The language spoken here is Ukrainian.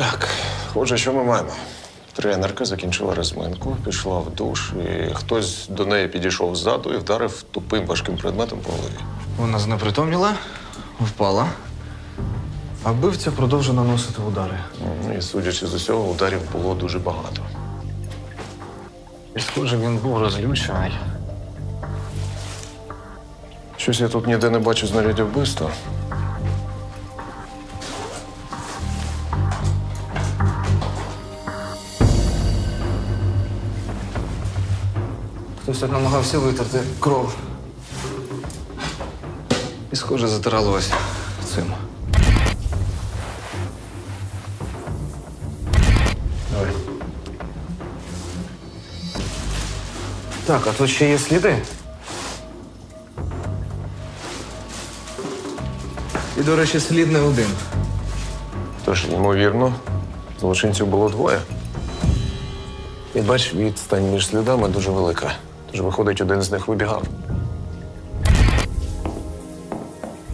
Так, отже, що ми маємо? Тренерка закінчила розминку, пішла в душ, і хтось до неї підійшов ззаду і вдарив тупим важким предметом по голові. Вона знепритомніла, впала. А вбивця продовжує наносити удари. Ну, І судячи з усього, ударів було дуже багато. І, схоже, він був розлючений. Щось я тут ніде не бачу знаряддя вбивства. Хтось тут намагався витерти кров. І, схоже, затирало цим. Давай. Так, а тут ще є сліди. І, до речі, слід не один. Тож, ймовірно, злочинців було двоє. І бач, відстань між слідами дуже велика. Тож, виходить, один з них вибігав.